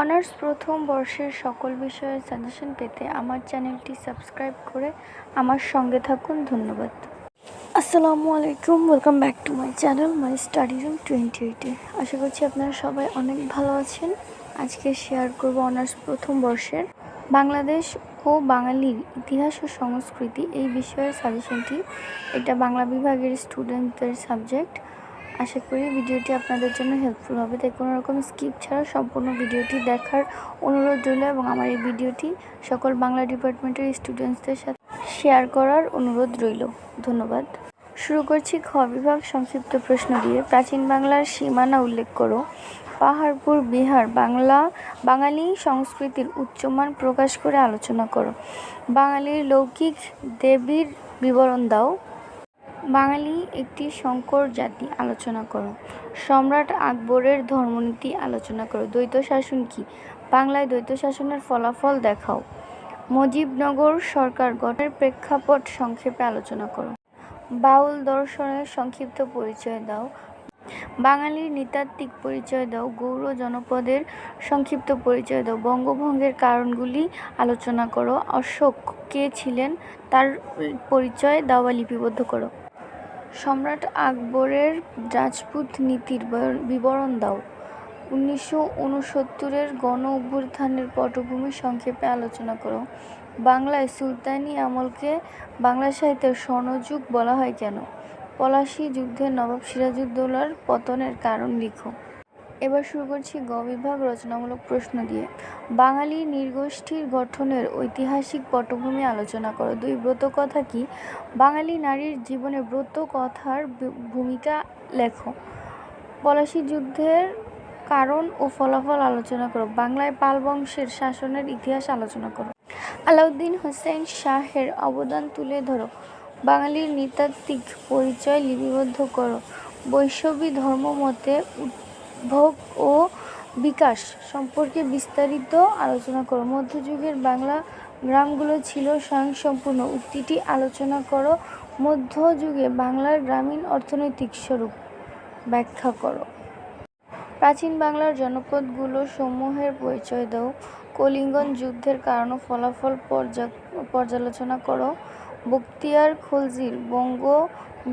Honours প্রথম বর্ষের সকল বিষয়ের সাজেশন পেতে আমার চ্যানেলটি সাবস্ক্রাইব করে আমার সঙ্গে থাকুন। ধন্যবাদ। আসসালামু আলাইকুম। Welcome back to my channel my study room twenty এইটে আশা করছি আপনারা সবাই অনেক ভালো আছেন। আজকে শেয়ার করব অনার্স প্রথম বর্ষের। বাংলাদেশ ও বাঙালির ইতিহাস ও সংস্কৃতি এই বিষয়ের সাজেশনটি। এটা বাংলা বিভাগের স্টুডেন্টদের সাবজেক্ট আশা করি ভিডিওটি আপনাদের জন্য হেল্পফুল হবে। তাই কোনো রকম স্কিপ ছাড়া সম্পূর্ণ ভিডিওটি দেখার অনুরোধ রইল এবং আমার এই ভিডিওটি সকল বাংলা ডিপার্টমেন্টের স্টুডেন্টসদের সাথে শেয়ার করার অনুরোধ রইল। ধন্যবাদ। শুরু করছি খ বিভাগ সংক্ষিপ্ত প্রশ্ন দিয়ে। প্রাচীন বাংলার সীমানা উল্লেখ করো। পাহাড়পুর, বিহার, বাংলা, বাঙালি সংস্কৃতির উচ্চমান প্রকাশ করে আলোচনা করো। বাঙালির লৌকিক দেবীর বিবরণ দাও। বাঙালি একটি সংকর জাতি আলোচনা করো। সম্রাট আকবরের ধর্মনীতি আলোচনা করো। দ্বৈত শাসন কি? বাংলায় দ্বৈত শাসনের ফলাফল দেখাও। মুজিবনগর সরকার গঠনের প্রেক্ষাপট সংক্ষেপে আলোচনা করো। বাউল দর্শনের সংক্ষিপ্ত পরিচয় দাও। বাঙালির নৃতাত্ত্বিক পরিচয় দাও। গৌর জনপদের সংক্ষিপ্ত পরিচয় দাও। বঙ্গভঙ্গের কারণগুলি আলোচনা করো। অশোক কে ছিলেন তার পরিচয় দাওয়া লিপিবদ্ধ করো। সম্রাট আকবরের রাজপুত নীতির বিবরণ দাও। উনিশশো উনসত্তরের গণ অভ্যুত্থানের পটভূমি সংক্ষেপে আলোচনা করো। বাংলায় সুলতানি আমলকে বাংলা সাহিত্যের স্বর্ণযুগ বলা হয় কেন? পলাশী যুদ্ধে নবাব সিরাজউদ্দৌলার পতনের কারণ লিখো। এবার শুরু করছি গ বিভাগ রচনামূলক প্রশ্ন দিয়ে। বাঙালি নির্গোষ্ঠীর গঠনের ঐতিহাসিক পটভূমি আলোচনা করো। দুই ব্রত কথা কি? বাঙালি নারীর জীবনে ব্রত কথার ভূমিকা লেখো। পলাশী যুদ্ধের কারণ ও ফলাফল আলোচনা করো। বাংলায় পাল বংশের শাসনের ইতিহাস আলোচনা করো। আলাউদ্দিন হোসেন শাহের অবদান তুলে ধরো। বাঙালির নৃতাত্ত্বিক পরিচয় লিপিবদ্ধ করো। বৈষ্ণবী ধর্মমতে উদ্ভব ও বিকাশ সম্পর্কে বিস্তারিত আলোচনা করো। মধ্যযুগের বাংলা গ্রামগুলো ছিল স্বয়ংসম্পূর্ণ। উক্তিটি আলোচনা করো। মধ্যযুগে বাংলার গ্রামীণ অর্থনৈতিক স্বরূপ ব্যাখ্যা করো। প্রাচীন বাংলার জনপদগুলো সমূহের পরিচয় দাও। কলিঙ্গন যুদ্ধের কারণ ফলাফল পর্যালোচনা করো। বক্তিয়ার খলজির বঙ্গ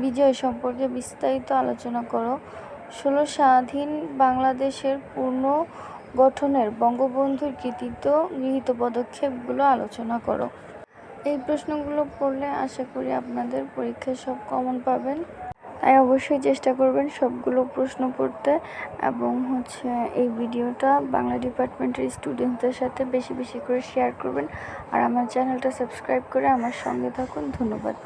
বিজয় সম্পর্কে বিস্তারিত আলোচনা করো। ষোলো স্বাধীন বাংলাদেশের পূর্ণ গঠনের বঙ্গবন্ধুর কৃতিত্ব গৃহীত পদক্ষেপগুলো আলোচনা করো। এই প্রশ্নগুলো পড়লে আশা করি আপনাদের পরীক্ষায় সব কমন পাবেন। তাই অবশ্যই চেষ্টা করবেন সবগুলো প্রশ্ন পড়তে এবং হচ্ছে এই ভিডিওটা বাংলা ডিপার্টমেন্টের স্টুডেন্টদের সাথে বেশি বেশি করে শেয়ার করবেন। আর আমার চ্যানেলটা সাবস্ক্রাইব করে আমার সঙ্গে থাকুন। ধন্যবাদ।